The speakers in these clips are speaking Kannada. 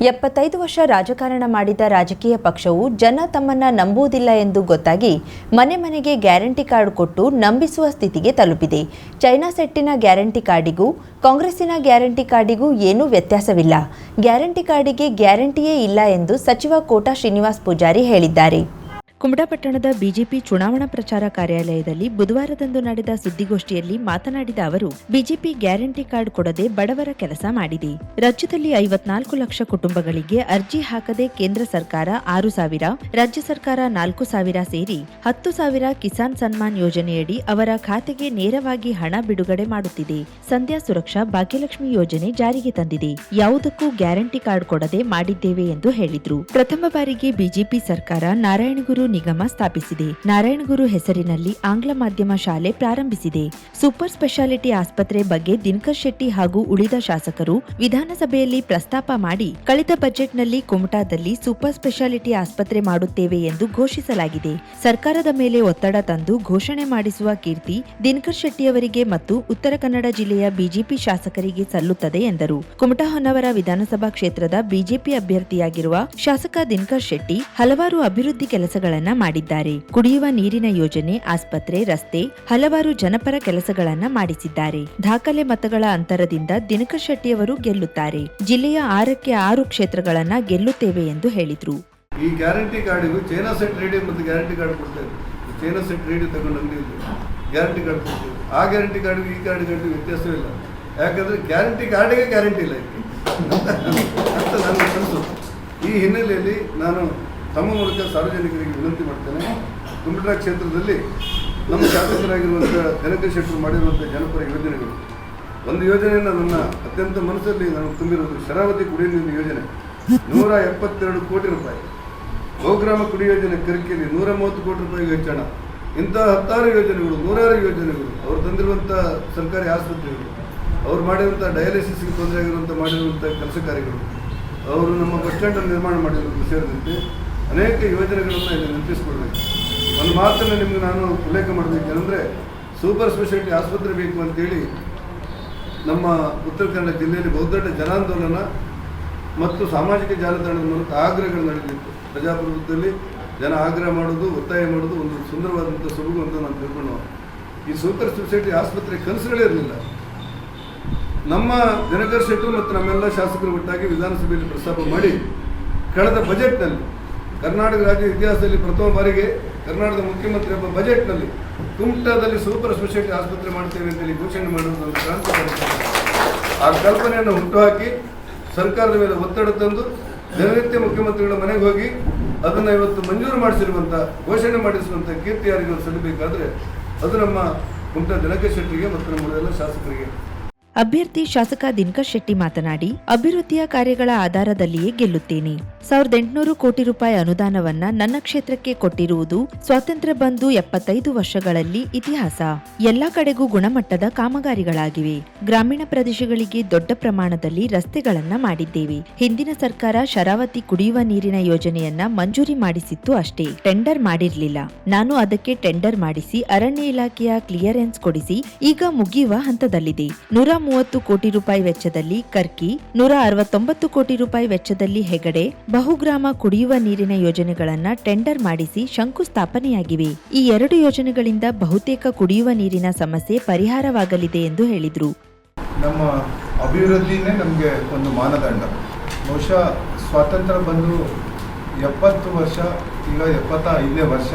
ಎಪ್ಪತ್ತೈದು ವರ್ಷ ರಾಜಕಾರಣ ಮಾಡಿದ ರಾಜಕೀಯ ಪಕ್ಷವು ಜನ ತಮ್ಮನ್ನ ನಂಬುವುದಿಲ್ಲ ಎಂದು ಗೊತ್ತಾಗಿ ಮನೆ ಮನೆಗೆ ಗ್ಯಾರಂಟಿ ಕಾರ್ಡ್ ಕೊಟ್ಟು ನಂಬಿಸುವ ಸ್ಥಿತಿಗೆ ತಲುಪಿದೆ. ಚೈನಾ ಸೆಟ್ಟಿನ ಗ್ಯಾರಂಟಿ ಕಾರ್ಡಿಗೂ ಕಾಂಗ್ರೆಸ್ಸಿನ ಗ್ಯಾರಂಟಿ ಕಾರ್ಡಿಗೂ ಏನೂ ವ್ಯತ್ಯಾಸವಿಲ್ಲ. ಗ್ಯಾರಂಟಿ ಕಾರ್ಡಿಗೆ ಗ್ಯಾರಂಟಿಯೇ ಇಲ್ಲ ಎಂದು ಸಚಿವ ಕೋಟಾ ಶ್ರೀನಿವಾಸ್ ಪೂಜಾರಿ ಹೇಳಿದ್ದಾರೆ. ಕುಮಟಾಪಟ್ಟಣದ ಬಿಜೆಪಿ ಚುನಾವಣಾ ಪ್ರಚಾರ ಕಾರ್ಯಾಲಯದಲ್ಲಿ ಬುಧವಾರದಂದು ನಡೆದ ಸುದ್ದಿಗೋಷ್ಠಿಯಲ್ಲಿ ಮಾತನಾಡಿದ ಅವರು, ಬಿಜೆಪಿ ಗ್ಯಾರಂಟಿ ಕಾರ್ಡ್ ಕೊಡದೆ ಬಡವರ ಕೆಲಸ ಮಾಡಿದೆ. ರಾಜ್ಯದಲ್ಲಿ ಐವತ್ನಾಲ್ಕು ಲಕ್ಷ ಕುಟುಂಬಗಳಿಗೆ ಅರ್ಜಿ ಹಾಕದೆ ಕೇಂದ್ರ ಸರ್ಕಾರ ಆರು ಸಾವಿರ, ರಾಜ್ಯ ಸರ್ಕಾರ ನಾಲ್ಕು ಸಾವಿರ ಸೇರಿ ಹತ್ತು ಸಾವಿರ ಕಿಸಾನ್ ಸನ್ಮಾನ್ ಯೋಜನೆಯಡಿ ಅವರ ಖಾತೆಗೆ ನೇರವಾಗಿ ಹಣ ಬಿಡುಗಡೆ ಮಾಡುತ್ತಿದೆ. ಸಂಧ್ಯಾ ಸುರಕ್ಷಾ ಭಾಗ್ಯಲಕ್ಷ್ಮಿ ಯೋಜನೆ ಜಾರಿಗೆ ತಂದಿದೆ. ಯಾವುದಕ್ಕೂ ಗ್ಯಾರಂಟಿ ಕಾರ್ಡ್ ಕೊಡದೆ ಮಾಡಿದ್ದೇವೆ ಎಂದು ಹೇಳಿದ್ರು. ಪ್ರಥಮ ಬಾರಿಗೆ ಬಿಜೆಪಿ ಸರ್ಕಾರ ನಾರಾಯಣಗುರು ನಿಗಮ ಸ್ಥಾಪಿಸಿದೆ. ನಾರಾಯಣಗುರು ಹೆಸರಿನಲ್ಲಿ ಆಂಗ್ಲ ಮಾಧ್ಯಮ ಶಾಲೆ ಪ್ರಾರಂಭಿಸಿದೆ. ಸೂಪರ್ ಸ್ಪೆಷಾಲಿಟಿ ಆಸ್ಪತ್ರೆ ಬಗ್ಗೆ ದಿನಕರ್ ಶೆಟ್ಟಿ ಹಾಗೂ ಉಳಿದ ಶಾಸಕರು ವಿಧಾನಸಭೆಯಲ್ಲಿ ಪ್ರಸ್ತಾಪ ಮಾಡಿ, ಕಳೆದ ಬಜೆಟ್ನಲ್ಲಿ ಕುಮಟಾದಲ್ಲಿ ಸೂಪರ್ ಸ್ಪೆಷಾಲಿಟಿ ಆಸ್ಪತ್ರೆ ಮಾಡುತ್ತೇವೆ ಎಂದು ಘೋಷಿಸಲಾಗಿದೆ. ಸರ್ಕಾರದ ಮೇಲೆ ಒತ್ತಡ ತಂದು ಘೋಷಣೆ ಮಾಡಿಸುವ ಕೀರ್ತಿ ದಿನಕರ್ ಶೆಟ್ಟಿಯವರಿಗೆ ಮತ್ತು ಉತ್ತರ ಕನ್ನಡ ಜಿಲ್ಲೆಯ ಬಿಜೆಪಿ ಶಾಸಕರಿಗೆ ಸಲ್ಲುತ್ತದೆ ಎಂದರು. ಕುಮಟಾ ಹೊನ್ನವರ ವಿಧಾನಸಭಾ ಕ್ಷೇತ್ರದ ಬಿಜೆಪಿ ಅಭ್ಯರ್ಥಿಯಾಗಿರುವ ಶಾಸಕ ದಿನಕರ್ ಶೆಟ್ಟಿ ಹಲವಾರು ಅಭಿವೃದ್ಧಿ ಕೆಲಸಗಳನ್ನ ಮಾಡಿದ್ದಾರೆ. ಕುಡಿಯುವ ನೀರಿನ ಯೋಜನೆ, ಆಸ್ಪತ್ರೆ, ರಸ್ತೆ, ಹಲವಾರು ಜನಪರ ಕೆಲಸಗಳನ್ನ ಮಾಡಿಸಿದ್ದಾರೆ. ದಾಖಲೆ ಮತಗಳ ಅಂತರದಿಂದ ದಿನಕರ್ ಶೆಟ್ಟಿಯವರು ಗೆಲ್ಲುತ್ತಾರೆ. ಜಿಲ್ಲೆಯ ಆರಕ್ಕೆ ಆರು ಕ್ಷೇತ್ರಗಳನ್ನ ಗೆಲ್ಲುತ್ತೇವೆ ಎಂದು ಹೇಳಿದ್ರು. ಈ ಗ್ಯಾರಂಟಿ ಕಾರ್ಡಿಗೂ ಚೈನಾ ಸೆಟ್ ರೇಡಿಯೋ ಮತ್ತು ಗ್ಯಾರಂಟಿ ಕಾರ್ಡ್ ಕೊಡ್ತಾರೆ. ಚೈನಾ ಸೆಟ್ ರೇಡಿಯೋ ತಗೊಂಡು ಅಂಗಡಿ ಗ್ಯಾರಂಟಿ ಕಾರ್ಡ್ ಕೊಡ್ತೀವಿ. ಆ ಗ್ಯಾರಂಟಿ ಕಾರ್ಡ್ಗೂ ಈ ಕಾರ್ಡ್ ಕಾರ್ಡ್ಗೂ ವ್ಯತ್ಯಾಸವಿಲ್ಲ ಯಾಕಂದರೆ ಗ್ಯಾರಂಟಿ ಕಾರ್ಡಿಗೆ ಗ್ಯಾರಂಟಿ ಇಲ್ಲ ಅಂತ ನನಗೆ ಕನಸು. ಈ ಹಿನ್ನೆಲೆಯಲ್ಲಿ ನಾನು ತಮ್ಮ ಮೂಲಕ ಸಾರ್ವಜನಿಕರಿಗೆ ವಿನಂತಿ ಮಾಡ್ತೇನೆ. ಕುಮಟಾ ಕ್ಷೇತ್ರದಲ್ಲಿ ನಮ್ಮ ಶಾಸಕರಾಗಿರುವಂಥ ಜನಕ ಶೆಟ್ಟರು ಮಾಡಿರುವಂಥ ಜನಪರ ಯೋಜನೆಗಳು. ಒಂದು ಯೋಜನೆಯನ್ನು ನನ್ನ ಅತ್ಯಂತ ಮನಸ್ಸಲ್ಲಿ ನನಗೆ ತುಂಬಿರೋದು ಶರಾವತಿ ಕುಡಿಯುವ ನೀರಿನ ಯೋಜನೆ. ನೂರ ಎಪ್ಪತ್ತೆರಡು ಕೋಟಿ ರೂಪಾಯಿ. ಗೋಗ್ರಾಮ ಕುಡಿ ಯೋಜನೆ ಕರಿಕೆಯಲ್ಲಿ ನೂರ ಮೂವತ್ತು ಕೋಟಿ ರೂಪಾಯಿ ಹೆಚ್ಚಣ ಇಂತಹ ಹತ್ತಾರು ಯೋಜನೆಗಳು, ನೂರಾರು ಯೋಜನೆಗಳು, ಅವರು ತಂದಿರುವಂಥ ಸರ್ಕಾರಿ ಆಸ್ಪತ್ರೆಗಳು, ಅವ್ರು ಮಾಡಿರುವಂಥ ಡಯಾಲಿಸಿಸ್ಗೆ ತೊಂದರೆ ಆಗಿರುವಂಥ ಮಾಡಿರುವಂಥ ಕೆಲಸ ಕಾರ್ಯಗಳು, ಅವರು ನಮ್ಮ ಬಸ್ ಸ್ಟ್ಯಾಂಡನ್ನು ನಿರ್ಮಾಣ ಮಾಡಿರೋದು ಸೇರಿದಂತೆ ಅನೇಕ ಯೋಜನೆಗಳನ್ನು ಇಲ್ಲಿ ನೆನಪಿಸ್ಕೊಳ್ಬೇಕು. ಒಂದು ಮಾತನ್ನು ನಿಮಗೆ ನಾನು ಉಲ್ಲೇಖ ಮಾಡಬೇಕಂದ್ರೆ ಸೂಪರ್ ಸ್ಪೆಷಾಲಿಟಿ ಆಸ್ಪತ್ರೆ ಬೇಕು ಅಂತೇಳಿ ನಮ್ಮ ಉತ್ತರ ಕನ್ನಡ ಜಿಲ್ಲೆಯಲ್ಲಿ ಬಹುದೊಡ್ಡ ಜನಾಂದೋಲನ ಮತ್ತು ಸಾಮಾಜಿಕ ಜಾಲತಾಣದ ಮೂಲಕ ಆಗ್ರಹಗಳು ನಡೆದಿತ್ತು. ಪ್ರಜಾಪ್ರಭುತ್ವದಲ್ಲಿ ಜನ ಆಗ್ರಹ ಮಾಡೋದು ಒತ್ತಾಯ ಮಾಡೋದು ಒಂದು ಸುಂದರವಾದಂಥ ಸೊಬಗು ಅಂತ ನಾನು ತಿಳ್ಕೊಂಡು ಈ ಸೂಪರ್ ಸ್ಪೆಷಾಲಿಟಿ ಆಸ್ಪತ್ರೆ ಕನಸುಗಳೇ ಇರಲಿಲ್ಲ. ನಮ್ಮ ದಿನಕರ್ ಶೆಟ್ಟು ಮತ್ತು ನಮ್ಮೆಲ್ಲ ಶಾಸಕರು ಒಟ್ಟಾಗಿ ವಿಧಾನಸಭೆಯಲ್ಲಿ ಪ್ರಸ್ತಾಪ ಮಾಡಿ, ಕಳೆದ ಬಜೆಟ್ನಲ್ಲಿ ಕರ್ನಾಟಕ ರಾಜ್ಯ ಇತಿಹಾಸದಲ್ಲಿ ಪ್ರಥಮ ಬಾರಿಗೆ ಕರ್ನಾಟಕದ ಮುಖ್ಯಮಂತ್ರಿ ಒಬ್ಬ ಬಜೆಟ್ನಲ್ಲಿ ಕುಮಟಾದಲ್ಲಿ ಸೂಪರ್ ಸ್ಪೆಷಾಲಿಟಿ ಆಸ್ಪತ್ರೆ ಮಾಡ್ತೇವೆ ಅಂತೇಳಿ ಘೋಷಣೆ ಮಾಡುವುದು ಕ್ರಾಂತಿ. ಆ ಕಲ್ಪನೆಯನ್ನು ಹುಟ್ಟುಹಾಕಿ ಸರ್ಕಾರದ ಮೇಲೆ ಒತ್ತಡ ತಂದು ದಿನನಿತ್ಯ ಮುಖ್ಯಮಂತ್ರಿಗಳ ಮನೆಗೆ ಹೋಗಿ ಅದನ್ನು ಇವತ್ತು ಮಂಜೂರು ಮಾಡಿಸಿರುವಂಥ ಘೋಷಣೆ ಮಾಡಿಸುವಂಥ ಕೀರ್ತಿ ಯಾರಿಗೂ ಸಲ್ಲಬೇಕಾದ್ರೆ ಅದು ನಮ್ಮ ಕುಮಟಾ ದಿನಕರ್ ಶೆಟ್ಟಿಗೆ ಮತ್ತು ನಮ್ಮ ಎಲ್ಲ ಶಾಸಕರಿಗೆ ಅಭ್ಯರ್ಥಿ ಶಾಸಕ ದಿನಕರ್ ಶೆಟ್ಟಿ ಮಾತನಾಡಿ, ಅಭಿವೃದ್ಧಿಯ ಕಾರ್ಯಗಳ ಆಧಾರದಲ್ಲಿಯೇ ಗೆಲ್ಲುತ್ತೇನೆ ಸಾವಿರದ ಎಂಟುನೂರು ಕೋಟಿ ರೂಪಾಯಿ ಅನುದಾನವನ್ನ ನನ್ನ ಕ್ಷೇತ್ರಕ್ಕೆ ಕೊಟ್ಟಿರುವುದು ಸ್ವಾತಂತ್ರ್ಯ ಬಂದು ಎಪ್ಪತ್ತೈದು ವರ್ಷಗಳಲ್ಲಿ ಇತಿಹಾಸ. ಎಲ್ಲಾ ಕಡೆಗೂ ಗುಣಮಟ್ಟದ ಕಾಮಗಾರಿಗಳಾಗಿವೆ. ಗ್ರಾಮೀಣ ಪ್ರದೇಶಗಳಿಗೆ ದೊಡ್ಡ ಪ್ರಮಾಣದಲ್ಲಿ ರಸ್ತೆಗಳನ್ನ ಮಾಡಿದ್ದೇವೆ. ಹಿಂದಿನ ಸರ್ಕಾರ ಶರಾವತಿ ಕುಡಿಯುವ ನೀರಿನ ಯೋಜನೆಯನ್ನ ಮಂಜೂರಿ ಮಾಡಿಸಿತ್ತು ಅಷ್ಟೇ. ಟೆಂಡರ್ ಮಾಡಿರ್ಲಿಲ್ಲ. ನಾನು ಅದಕ್ಕೆ ಟೆಂಡರ್ ಮಾಡಿಸಿ ಅರಣ್ಯ ಇಲಾಖೆಯ ಕ್ಲಿಯರೆನ್ಸ್ ಕೊಡಿಸಿ ಈಗ ಮುಗಿಯುವ ಹಂತದಲ್ಲಿದೆ. ನೂರ ಮೂವತ್ತು ಕೋಟಿ ರೂಪಾಯಿ ವೆಚ್ಚದಲ್ಲಿ ಕರ್ಕಿ, ನೂರ ಅರವತ್ತೊಂಬತ್ತು ಕೋಟಿ ರೂಪಾಯಿ ವೆಚ್ಚದಲ್ಲಿ ಹೆಗಡೆ ಬಹುಗ್ರಾಮ ಕುಡಿಯುವ ನೀರಿನ ಯೋಜನೆಗಳನ್ನು ಟೆಂಡರ್ ಮಾಡಿಸಿ ಶಂಕುಸ್ಥಾಪನೆಯಾಗಿವೆ. ಈ ಎರಡು ಯೋಜನೆಗಳಿಂದ ಬಹುತೇಕ ಕುಡಿಯುವ ನೀರಿನ ಸಮಸ್ಯೆ ಪರಿಹಾರವಾಗಲಿದೆ ಎಂದು ಹೇಳಿದರು. ನಮ್ಮ ಅಭಿವೃದ್ಧಿನೇ ನಮಗೆ ಒಂದು ಮಾನದಂಡ. ಬಹುಶಃ ಸ್ವಾತಂತ್ರ್ಯ ಬಂದು ಎಪ್ಪತ್ತು ವರ್ಷ, ಈಗ ಎಪ್ಪತ್ತ ಐದನೇ ವರ್ಷ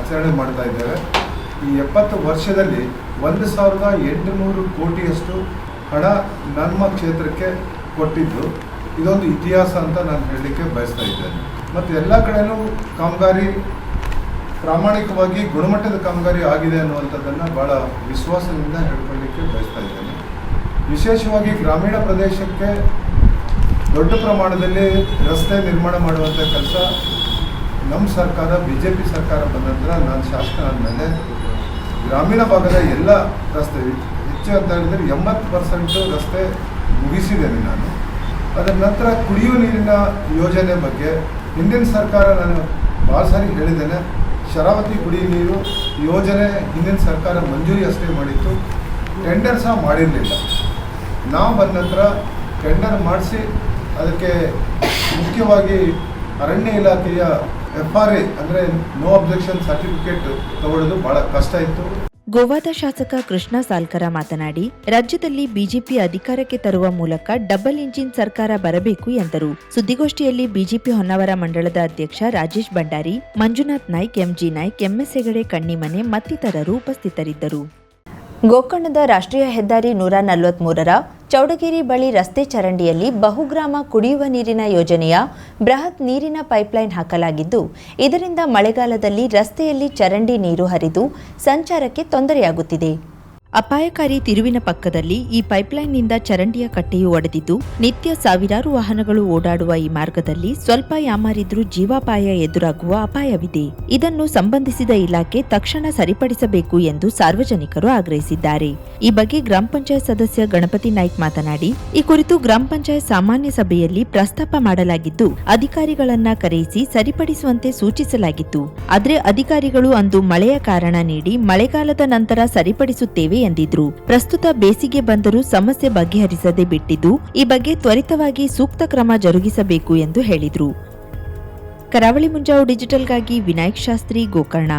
ಆಚರಣೆ ಮಾಡ್ತಾ ಇದ್ದೇವೆ. ಈ ಎಪ್ಪತ್ತು ವರ್ಷದಲ್ಲಿ ಒಂದು ಸಾವಿರದ ಎಂಟುನೂರು ಕೋಟಿಯಷ್ಟು ಹಣ ನಮ್ಮ ಕ್ಷೇತ್ರಕ್ಕೆ ಕೊಟ್ಟಿದ್ದು ಇದೊಂದು ಇತಿಹಾಸ ಅಂತ ನಾನು ಹೇಳಲಿಕ್ಕೆ ಬಯಸ್ತಾ ಇದ್ದೇನೆ. ಮತ್ತು ಎಲ್ಲ ಕಡೆಯೂ ಕಾಮಗಾರಿ ಪ್ರಾಮಾಣಿಕವಾಗಿ, ಗುಣಮಟ್ಟದ ಕಾಮಗಾರಿ ಆಗಿದೆ ಅನ್ನುವಂಥದ್ದನ್ನು ಭಾಳ ವಿಶ್ವಾಸದಿಂದ ಹೇಳ್ಕೊಳ್ಳಿಕ್ಕೆ ಬಯಸ್ತಾ ಇದ್ದೇನೆ. ವಿಶೇಷವಾಗಿ ಗ್ರಾಮೀಣ ಪ್ರದೇಶಕ್ಕೆ ದೊಡ್ಡ ಪ್ರಮಾಣದಲ್ಲಿ ರಸ್ತೆ ನಿರ್ಮಾಣ ಮಾಡುವಂಥ ಕೆಲಸ ನಮ್ಮ ಸರ್ಕಾರ ಬಿ ಜೆ ಪಿ ಸರ್ಕಾರ ಬಂದ ನಂತರ ನಾನು ಶಾಸಕನಾದ ಮೇಲೆ ಗ್ರಾಮೀಣ ಭಾಗದ ಎಲ್ಲ ರಸ್ತೆ, ಹೆಚ್ಚು ಅಂತ ಹೇಳಿದರೆ ಎಂಬತ್ತು ಪರ್ಸೆಂಟು ರಸ್ತೆ ಮುಗಿಸಿದ್ದೇನೆ ನಾನು. ಅದರ ನಂತರ ಕುಡಿಯುವ ನೀರಿನ ಯೋಜನೆ ಬಗ್ಗೆ ಹಿಂದಿನ ಸರ್ಕಾರ ನಾನು ಭಾಳ ಸಾರಿ ಹೇಳಿದ್ದೇನೆ. ಶರಾವತಿ ಕುಡಿಯುವ ನೀರು ಯೋಜನೆ ಹಿಂದಿನ ಸರ್ಕಾರ ಮಂಜೂರಿ ಅಷ್ಟೇ ಮಾಡಿತ್ತು. ಟೆಂಡರ್ ಸಹ ಮಾಡಿರಲಿಲ್ಲ. ನಾವು ಬಂದ ನಂತರ ಟೆಂಡರ್ ಮಾಡಿಸಿ ಅದಕ್ಕೆ ಮುಖ್ಯವಾಗಿ ಅರಣ್ಯ ಇಲಾಖೆಯ ಎಫ್ ಆರ್ ಎ ಅಂದರೆ ನೋ ಅಬ್ಜೆಕ್ಷನ್ ಸರ್ಟಿಫಿಕೇಟ್ ತಗೊಳ್ಳೋದು ಭಾಳ ಕಷ್ಟ ಇತ್ತು. ಗೋವಾದ ಶಾಸಕ ಕೃಷ್ಣ ಸಾಲ್ಕರ ಮಾತನಾಡಿ, ರಾಜ್ಯದಲ್ಲಿ ಬಿಜೆಪಿ ಅಧಿಕಾರಕ್ಕೆ ತರುವ ಮೂಲಕ ಡಬಲ್ ಇಂಜಿನ್ ಸರ್ಕಾರ ಬರಬೇಕು ಎಂದರು. ಸುದ್ದಿಗೋಷ್ಠಿಯಲ್ಲಿ ಬಿಜೆಪಿ ಹೊನ್ನಾವರ ಮಂಡಳದ ಅಧ್ಯಕ್ಷ ರಾಜೇಶ್ ಭಂಡಾರಿ, ಮಂಜುನಾಥ್ ನಾಯ್ಕ್, ಎಂಜಿ ನಾಯ್ಕ್, ಎಂಎಸ್ ಹೆಗಡೆ, ಕಣ್ಣಿಮನೆ ಮತ್ತಿತರರು ಉಪಸ್ಥಿತರಿದ್ದರು. ಗೋಕರ್ಣದ ರಾಷ್ಟ್ರೀಯ ಹೆದ್ದಾರಿ ನೂರ ನಲವತ್ಮೂರರ ಚೌಡಗಿರಿ ಬಳಿ ರಸ್ತೆ ಚರಂಡಿಯಲ್ಲಿ ಬಹುಗ್ರಾಮ ಕುಡಿಯುವ ನೀರಿನ ಯೋಜನೆಯ ಬೃಹತ್ ನೀರಿನ ಪೈಪ್ಲೈನ್ ಹಾಕಲಾಗಿದ್ದು, ಇದರಿಂದ ಮಳೆಗಾಲದಲ್ಲಿ ರಸ್ತೆಯಲ್ಲಿ ಚರಂಡಿ ನೀರು ಹರಿದು ಸಂಚಾರಕ್ಕೆ ತೊಂದರೆಯಾಗುತ್ತಿದೆ. ಅಪಾಯಕಾರಿ ತಿರುವಿನ ಪಕ್ಕದಲ್ಲಿ ಈ ಪೈಪ್ಲೈನ್ನಿಂದ ಚರಂಡಿಯ ಕಟ್ಟೆಯು ಒಡೆದಿದ್ದು, ನಿತ್ಯ ಸಾವಿರಾರು ವಾಹನಗಳು ಓಡಾಡುವ ಈ ಮಾರ್ಗದಲ್ಲಿ ಸ್ವಲ್ಪ ಯಾಮಾರಿದ್ರೂ ಜೀವಾಪಾಯ ಎದುರಾಗುವ ಅಪಾಯವಿದೆ. ಇದನ್ನು ಸಂಬಂಧಿಸಿದ ಇಲಾಖೆ ತಕ್ಷಣ ಸರಿಪಡಿಸಬೇಕು ಎಂದು ಸಾರ್ವಜನಿಕರು ಆಗ್ರಹಿಸಿದ್ದಾರೆ. ಈ ಬಗ್ಗೆ ಗ್ರಾಮ ಪಂಚಾಯತ್ ಸದಸ್ಯ ಗಣಪತಿ ನಾಯ್ಕ್ ಮಾತನಾಡಿ, ಈ ಕುರಿತು ಗ್ರಾಮ ಪಂಚಾಯತ್ ಸಾಮಾನ್ಯ ಸಭೆಯಲ್ಲಿ ಪ್ರಸ್ತಾಪ ಮಾಡಲಾಗಿದ್ದು, ಅಧಿಕಾರಿಗಳನ್ನ ಕರೆಯಿಸಿ ಸರಿಪಡಿಸುವಂತೆ ಸೂಚಿಸಲಾಗಿತ್ತು. ಆದರೆ ಅಧಿಕಾರಿಗಳು ಅಂದು ಮಳೆಯ ಕಾರಣ ನೀಡಿ ಮಳೆಗಾಲದ ನಂತರ ಸರಿಪಡಿಸುತ್ತೇವೆ ಎಂದಿದ್ರು. ಪ್ರಸ್ತುತ ಬೇಸಿಗೆ ಬಂದರೂ ಸಮಸ್ಯೆ ಬಗೆಹರಿಸದೆ ಬಿಟ್ಟಿದ್ದು, ಈ ಬಗ್ಗೆ ತ್ವರಿತವಾಗಿ ಸೂಕ್ತ ಕ್ರಮ ಜರುಗಿಸಬೇಕು ಎಂದು ಹೇಳಿದ್ರು. ಕರಾವಳಿ ಮುಂಜಾವು ಡಿಜಿಟಲ್ಗಾಗಿ ವಿನಾಯಕ್ ಶಾಸ್ತ್ರಿ, ಗೋಕರ್ಣ.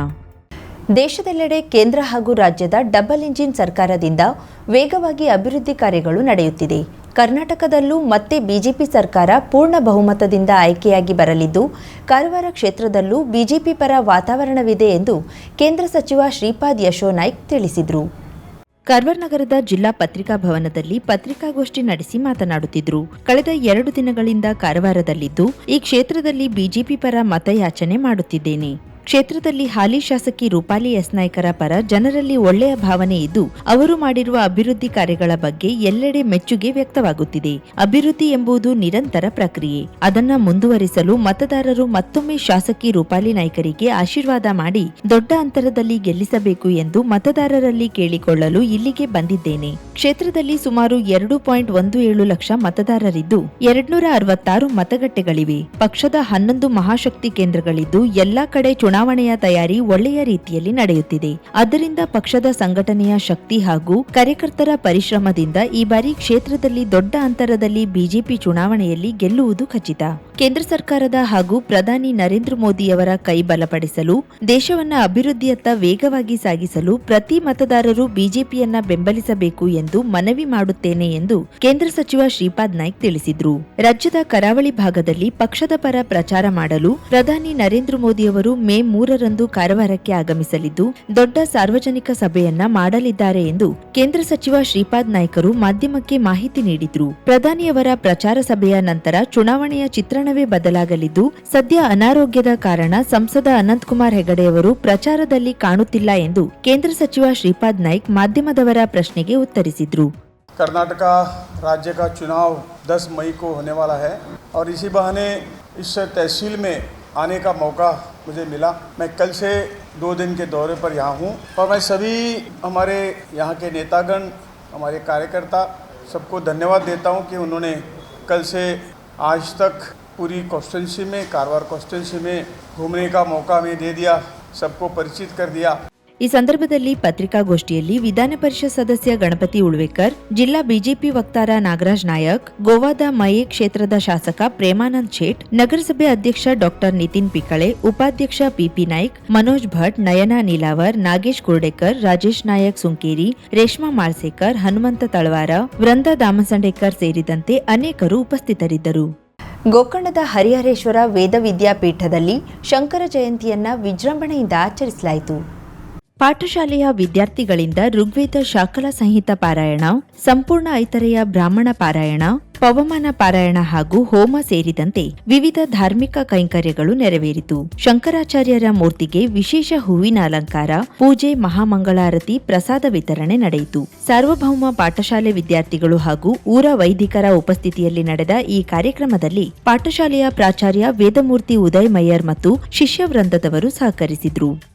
ದೇಶದೆಲ್ಲೆಡೆ ಕೇಂದ್ರ ಹಾಗೂ ರಾಜ್ಯದ ಡಬಲ್ ಇಂಜಿನ್ ಸರ್ಕಾರದಿಂದ ವೇಗವಾಗಿ ಅಭಿವೃದ್ಧಿ ಕಾರ್ಯಗಳು ನಡೆಯುತ್ತಿದೆ. ಕರ್ನಾಟಕದಲ್ಲೂ ಮತ್ತೆ ಬಿಜೆಪಿ ಸರ್ಕಾರ ಪೂರ್ಣ ಬಹುಮತದಿಂದ ಆಯ್ಕೆಯಾಗಿ ಬರಲಿದ್ದು, ಕಾರವಾರ ಕ್ಷೇತ್ರದಲ್ಲೂ ಬಿಜೆಪಿ ಪರ ವಾತಾವರಣವಿದೆ ಎಂದು ಕೇಂದ್ರ ಸಚಿವ ಶ್ರೀಪಾದ್ ಯಶೋ ನಾಯ್ಕ್ ತಿಳಿಸಿದರು. ಕಾರವಾರ ನಗರದ ಜಿಲ್ಲಾ ಪತ್ರಿಕಾ ಭವನದಲ್ಲಿ ಪತ್ರಿಕಾಗೋಷ್ಠಿ ನಡೆಸಿ ಮಾತನಾಡುತ್ತಿದ್ದರು ಕಳೆದ ಎರಡು ದಿನಗಳಿಂದ ಕಾರವಾರದಲ್ಲಿದ್ದು, ಈ ಕ್ಷೇತ್ರದಲ್ಲಿ ಬಿಜೆಪಿ ಪರ ಮತಯಾಚನೆ ಮಾಡುತ್ತಿದ್ದೇನೆ. ಕ್ಷೇತ್ರದಲ್ಲಿ ಹಾಲಿ ಶಾಸಕಿ ರೂಪಾಲಿ ಎಸ್ ನಾಯ್ಕರ ಪರ ಜನರಲ್ಲಿ ಒಳ್ಳೆಯ ಭಾವನೆ ಇದ್ದು, ಅವರು ಮಾಡಿರುವ ಅಭಿವೃದ್ಧಿ ಕಾರ್ಯಗಳ ಬಗ್ಗೆ ಎಲ್ಲೆಡೆ ಮೆಚ್ಚುಗೆ ವ್ಯಕ್ತವಾಗುತ್ತಿದೆ. ಅಭಿವೃದ್ಧಿ ಎಂಬುದು ನಿರಂತರ ಪ್ರಕ್ರಿಯೆ. ಅದನ್ನ ಮುಂದುವರಿಸಲು ಮತದಾರರು ಮತ್ತೊಮ್ಮೆ ಶಾಸಕಿ ರೂಪಾಲಿ ನಾಯ್ಕರಿಗೆ ಆಶೀರ್ವಾದ ಮಾಡಿ, ದೊಡ್ಡ ಅಂತರದಲ್ಲಿ ಗೆಲ್ಲಿಸಬೇಕು ಎಂದು ಮತದಾರರಲ್ಲಿ ಕೇಳಿಕೊಳ್ಳಲು ಇಲ್ಲಿಗೆ ಬಂದಿದ್ದೇನೆ. ಕ್ಷೇತ್ರದಲ್ಲಿ ಸುಮಾರು ಎರಡು ಪಾಯಿಂಟ್ ಒಂದು ಏಳು ಲಕ್ಷ ಮತದಾರರಿದ್ದು, ಎರಡ್ನೂರ ಅರವತ್ತಾರು ಮತಗಟ್ಟೆಗಳಿವೆ. ಪಕ್ಷದ ಹನ್ನೊಂದು ಮಹಾಶಕ್ತಿ ಕೇಂದ್ರಗಳಿದ್ದು, ಎಲ್ಲಾ ಕಡೆ ಚುನಾವಣೆಯ ತಯಾರಿ ಒಳ್ಳೆಯ ರೀತಿಯಲ್ಲಿ ನಡೆಯುತ್ತಿದೆ. ಅದರಿಂದ ಪಕ್ಷದ ಸಂಘಟನೆಯ ಶಕ್ತಿ ಹಾಗೂ ಕಾರ್ಯಕರ್ತರ ಪರಿಶ್ರಮದಿಂದ ಈ ಬಾರಿ ಕ್ಷೇತ್ರದಲ್ಲಿ ದೊಡ್ಡ ಅಂತರದಲ್ಲಿ ಬಿಜೆಪಿ ಚುನಾವಣೆಯಲ್ಲಿ ಗೆಲ್ಲುವುದು ಖಚಿತ. ಕೇಂದ್ರ ಸರ್ಕಾರದ ಹಾಗೂ ಪ್ರಧಾನಿ ನರೇಂದ್ರ ಮೋದಿಯವರ ಕೈ ಬಲಪಡಿಸಲು, ದೇಶವನ್ನ ಅಭಿವೃದ್ಧಿಯತ್ತ ವೇಗವಾಗಿ ಸಾಗಿಸಲು ಪ್ರತಿ ಮತದಾರರು ಬಿಜೆಪಿಯನ್ನ ಬೆಂಬಲಿಸಬೇಕು ಎಂದು ಮನವಿ ಮಾಡುತ್ತೇನೆ ಎಂದು ಕೇಂದ್ರ ಸಚಿವ ಶ್ರೀಪಾದ್ ನಾಯ್ಕ್ ತಿಳಿಸಿದ್ರು. ರಾಜ್ಯದ ಕರಾವಳಿ ಭಾಗದಲ್ಲಿ ಪಕ್ಷದ ಪರ ಪ್ರಚಾರ ಮಾಡಲು ಪ್ರಧಾನಿ ನರೇಂದ್ರ ಮೋದಿಯವರು ಮೇ ಮೂರರಂದು ಕಾರವಾರಕ್ಕೆ ಆಗಮಿಸಲಿದ್ದು ದೊಡ್ಡ ಸಾರ್ವಜನಿಕ ಸಭೆಯನ್ನ ಮಾಡಲಿದ್ದಾರೆ ಎಂದು ಕೇಂದ್ರ ಸಚಿವ ಶ್ರೀಪಾದ್ ನಾಯ್ಕರು ಮಾಧ್ಯಮಕ್ಕೆ ಮಾಹಿತಿ ನೀಡಿದ್ರು ಪ್ರಧಾನಿಯವರ ಪ್ರಚಾರ ಸಭೆಯ ನಂತರ ಚುನಾವಣೆಯ ಚಿತ್ರಣವೇ ಬದಲಾಗಲಿದ್ದು ಸದ್ಯ ಅನಾರೋಗ್ಯದ ಕಾರಣ ಸಂಸದ ಅನಂತಕುಮಾರ್ ಹೆಗಡೆಯವರು ಪ್ರಚಾರದಲ್ಲಿ ಕಾಣುತ್ತಿಲ್ಲ ಎಂದು ಕೇಂದ್ರ ಸಚಿವ ಶ್ರೀಪಾದ್ ನಾಯ್ಕ್ ಮಾಧ್ಯಮದವರ ಪ್ರಶ್ನೆಗೆ ಉತ್ತರಿಸಿದ್ರು कर्नाटका राज्य का चुनाव 10 मई को होने वाला है और इसी बहाने इस तहसील में आने का मौका मुझे मिला। मैं कल से दो दिन के दौरे पर यहाँ हूँ और मैं सभी हमारे यहाँ के नेतागण, हमारे कार्यकर्ता सबको धन्यवाद देता हूँ कि उन्होंने कल से आज तक पूरी कॉन्स्टिट्यूंसी में कारवार कॉन्स्टिट्यूंसी में घूमने का मौका हमें दे दिया, सबको परिचित कर दिया। ಈ ಸಂದರ್ಭದಲ್ಲಿ ಪತ್ರಿಕಾಗೋಷ್ಠಿಯಲ್ಲಿ ವಿಧಾನ ಪರಿಷತ್ ಸದಸ್ಯ ಗಣಪತಿ ಉಳ್ವೇಕರ್, ಜಿಲ್ಲಾ ಬಿಜೆಪಿ ವಕ್ತಾರ ನಾಗರಾಜ್ ನಾಯಕ್, ಗೋವಾದ ಮಯೆ ಕ್ಷೇತ್ರದ ಶಾಸಕ ಪ್ರೇಮಾನಂದ್ ಶೇಟ್, ನಗರಸಭೆ ಅಧ್ಯಕ್ಷ ಡಾಕ್ಟರ್ ನಿತಿನ್ ಪಿಕಳೆ, ಉಪಾಧ್ಯಕ್ಷ ಪಿಪಿ ನಾಯ್ಕ್, ಮನೋಜ್ ಭಟ್, ನಯನಾ ನೀಲಾವರ್, ನಾಗೇಶ್ ಕುರ್ಡೇಕರ್, ರಾಜೇಶ್ ನಾಯಕ್ ಸುಂಕೇರಿ, ರೇಷ್ಮಾ ಮಾಳ್ಸೇಕರ್ ಹನುಮಂತ ತಳವಾರ, ವೃಂದ ದಾಮಸಂಡೇಕರ್ ಸೇರಿದಂತೆ ಅನೇಕರು ಉಪಸ್ಥಿತರಿದ್ದರು. ಗೋಕರ್ಣದ ಹರಿಹರೇಶ್ವರ ವೇದ ವಿದ್ಯಾಪೀಠದಲ್ಲಿ ಶಂಕರ ಜಯಂತಿಯನ್ನ ವಿಜೃಂಭಣೆಯಿಂದ ಆಚರಿಸಲಾಯಿತು. ಪಾಠಶಾಲೆಯ ವಿದ್ಯಾರ್ಥಿಗಳಿಂದ ಋಗ್ವೇದ ಶಾಕಲ ಸಂಹಿತ ಪಾರಾಯಣ, ಸಂಪೂರ್ಣ ಐತರೆಯ ಬ್ರಾಹ್ಮಣ ಪಾರಾಯಣ, ಪವಮಾನ ಪಾರಾಯಣ ಹಾಗೂ ಹೋಮ ಸೇರಿದಂತೆ ವಿವಿಧ ಧಾರ್ಮಿಕ ಕೈಂಕರ್ಯಗಳು ನೆರವೇರಿತು. ಶಂಕರಾಚಾರ್ಯರ ಮೂರ್ತಿಗೆ ವಿಶೇಷ ಹೂವಿನ ಅಲಂಕಾರ, ಪೂಜೆ, ಮಹಾಮಂಗಳಾರತಿ, ಪ್ರಸಾದ ವಿತರಣೆ ನಡೆಯಿತು. ಸಾರ್ವಭೌಮ ಪಾಠಶಾಲೆ ವಿದ್ಯಾರ್ಥಿಗಳು ಹಾಗೂ ಊರ ವೈದಿಕರ ಉಪಸ್ಥಿತಿಯಲ್ಲಿ ನಡೆದ ಈ ಕಾರ್ಯಕ್ರಮದಲ್ಲಿ ಪಾಠಶಾಲೆಯ ಪ್ರಾಚಾರ್ಯ ವೇದಮೂರ್ತಿ ಉದಯ್ ಮಯ್ಯರ್ ಮತ್ತು ಶಿಷ್ಯವೃಂದದವರು ಸಹಕರಿಸಿದ್ರು.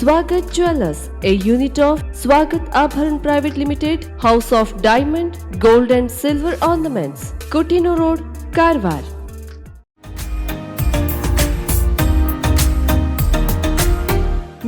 Swagat Jewelers, a unit of Swagat Abharan Private Limited, House of Diamond, Gold and Silver Ornaments, Kotino Road, Karwar.